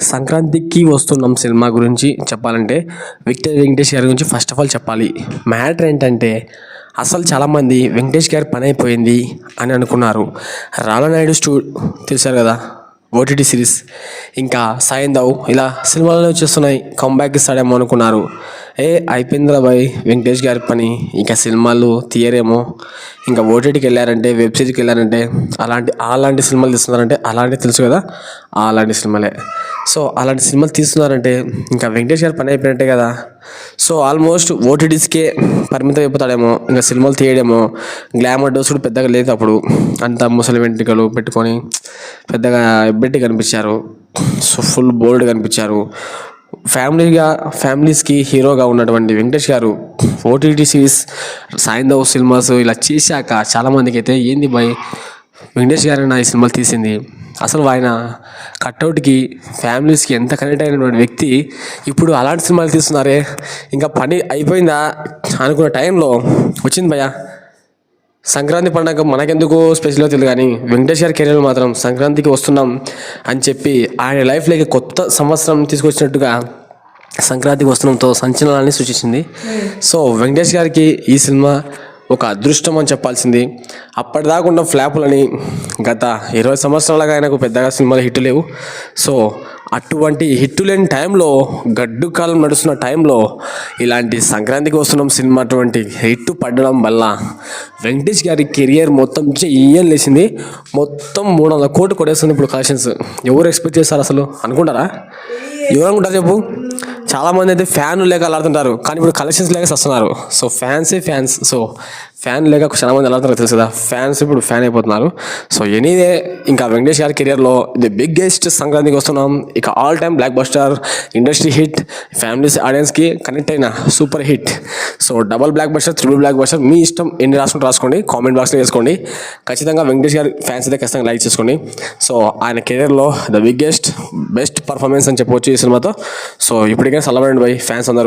సంక్రాంతికి వస్తున్నాం సినిమా గురించి చెప్పాలంటే విక్టర్ వెంకటేష్ గారి గురించి ఫస్ట్ ఆఫ్ ఆల్ చెప్పాలి. మ్యాటర్ ఏంటంటే అసలు చాలామంది వెంకటేష్ గారి పని అయిపోయింది అని అనుకున్నారు. రామనాయుడు స్టూ తెలిసారు కదా? OTT series. ఇంకా సాయందావ్ ఇలా సినిమాలు వచ్చేస్తున్నాయి. కంబ్యాక్ ఇస్తాడేమో అనుకున్నారు. ఏ అయిపోయిందిరా బాయ్. వెంకటేష్ గారి పని. ఇంకా సినిమాలు తీయరేమో. ఇంకా ఓటీటీకి వెళ్ళారంటే వెబ్ సిరీస్కి వెళ్ళారంటే అలాంటి అలాంటి సినిమాలు తీస్తున్నారంటే అలాంటి తెలుసు కదా. అలాంటి సినిమాలే. సో అలాంటి సినిమాలు తీస్తున్నారంటే ఇంకా వెంకటేష్ గారి పని అయిపోయినట్టే కదా. సో ఆల్మోస్ట్ ఓటీటీస్కే పరిమితం అయిపోతాడేమో. ఇంకా సినిమాలు తీయడేమో. గ్లామర్ డోస్ కూడా పెద్దగా లేదు అప్పుడు. అంత ముసలి వెంట్రుకలు పెట్టుకొని పెద్దగా ఎబ్బెట్టి కనిపించారు. సో ఫుల్ బోల్డ్ కనిపించారు. ఫ్యామిలీగా ఫ్యామిలీస్కి హీరోగా ఉన్నటువంటి వెంకటేష్ గారు ఓటీటీ సిరీస్ సాయంధవ్ సినిమాస్ ఇలా చేశాక చాలామందికి అయితే ఏంది బాయ్ వెంకటేష్ గారు నా ఈ సినిమాలు తీసింది. అసలు ఆయన కట్అవుట్కి ఫ్యామిలీస్కి ఎంత కనెక్ట్ అయినటువంటి వ్యక్తి ఇప్పుడు అలాంటి సినిమాలు తీస్తున్నారే ఇంకా పని అయిపోయిందా అనుకున్న టైంలో వచ్చింది భయ్యా. సంక్రాంతి పండగ మనకెందుకు స్పెషల్గా తెలియదు కానీ వెంకటేష్ గారి కెరీర్ మాత్రం సంక్రాంతికి వస్తున్నాం అని చెప్పి ఆయన లైఫ్లోకి కొత్త సంవత్సరం తీసుకొచ్చినట్టుగా సంక్రాంతికి వస్తున్నాంతో సంచలనాన్ని సూచించింది. సో వెంకటేష్ గారికి ఈ సినిమా ఒక అదృష్టం అని చెప్పాల్సింది. అప్పటిదాకా ఉన్న ఫ్లాపులని గత ఇరవై సంవత్సరాలుగా ఆయనకు పెద్దగా సినిమాలు హిట్ లేవు. సో అటువంటి హిట్ లేని టైంలో గడ్డు కాలం నడుస్తున్న టైంలో ఇలాంటి సంక్రాంతికి వస్తున్నాం సినిమా అటువంటి హిట్ పడడం వల్ల వెంకటేష్ గారి కెరియర్ మొత్తం ఇయ్యం లేచింది. మొత్తం మూడు వందల కోట్లు కొడేస్తుంది ఇప్పుడు కలెక్షన్స్. ఎవరు ఎక్స్పెక్ట్ చేస్తారు అసలు? అనుకుంటారా? ఎవరు అనుకుంటారు చెప్పు? చాలామంది అయితే ఫ్యాన్ లేక అలాడుతుంటారు కానీ ఇప్పుడు కలెక్షన్స్ లేక వస్తున్నారు సో ఫ్యాన్సే ఫ్యాన్స్ సో ఫ్యాన్ లేక చాలా మంది ఎలా తెలుసు కదా ఫ్యాన్స్ ఇప్పుడు ఫ్యాన్ అయిపోతున్నారు. సో ఎనీవే ఇంకా వెంకటేష్ గారి కెరియర్లో ది బిగ్గెస్ట్ సంక్రాంతికి వస్తున్నాం. ఇక all time blockbuster industry hit families ఆడియన్స్కి కనెక్ట్ అయిన super hit so double blockbuster triple blockbuster మీ ఇష్టం ఎన్ని రాసుకుంటే రాసుకోండి. కామెంట్ బాక్స్లో వేసుకోండి. ఖచ్చితంగా వెంకటేష్ గారి ఫ్యాన్స్ అయితే ఖచ్చితంగా లైక్ చేసుకోండి. సో ఆయన కెరియర్లో ద బిగ్గెస్ట్ బెస్ట్ పర్ఫార్మెన్స్ అని చెప్పవచ్చు ఈ సినిమాతో. సో ఇప్పటికైనా సెలబ్రేట్ బై ఫ్యాన్స్ అందరూ.